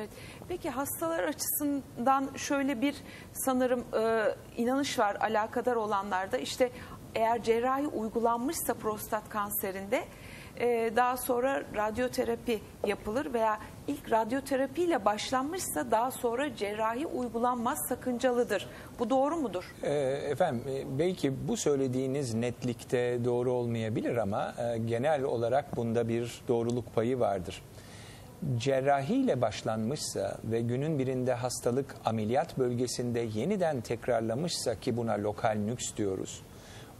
Evet. Peki hastalar açısından şöyle bir sanırım e, inanış var alakadar olanlarda. İşte eğer cerrahi uygulanmışsa prostat kanserinde e, daha sonra radyoterapi yapılır veya ilk radyoterapiyle başlanmışsa daha sonra cerrahi uygulanmaz sakıncalıdır. Bu doğru mudur? Ee, Efendim e, belki bu söylediğiniz netlikte doğru olmayabilir ama e, genel olarak bunda bir doğruluk payı vardır. Cerrahiyle başlanmışsa ve günün birinde hastalık ameliyat bölgesinde yeniden tekrarlamışsa ki buna lokal nüks diyoruz.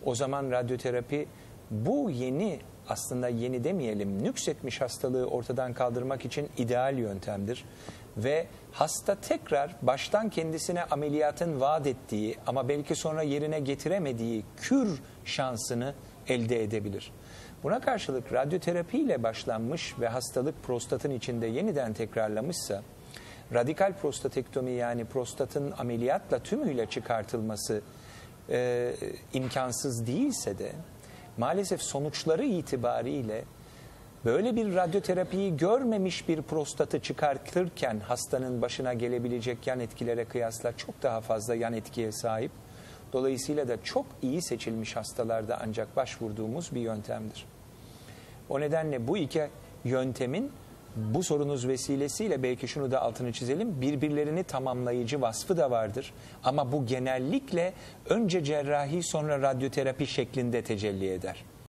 O zaman radyoterapi bu yeni aslında yeni demeyelim nüksetmiş hastalığı ortadan kaldırmak için ideal yöntemdir. Ve hasta tekrar baştan kendisine ameliyatın vaat ettiği ama belki sonra yerine getiremediği kür şansını elde edebilir. Buna karşılık radyoterapi ile başlanmış ve hastalık prostatın içinde yeniden tekrarlamışsa radikal prostatektomi yani prostatın ameliyatla tümüyle çıkartılması e, imkansız değilse de maalesef sonuçları itibariyle böyle bir radyoterapiyi görmemiş bir prostatı çıkartırken hastanın başına gelebilecek yan etkilere kıyasla çok daha fazla yan etkiye sahip. Dolayısıyla da çok iyi seçilmiş hastalarda ancak başvurduğumuz bir yöntemdir. O nedenle bu iki yöntemin bu sorunuz vesilesiyle belki şunu da altını çizelim birbirlerini tamamlayıcı vasfı da vardır. Ama bu genellikle önce cerrahi sonra radyoterapi şeklinde tecelli eder.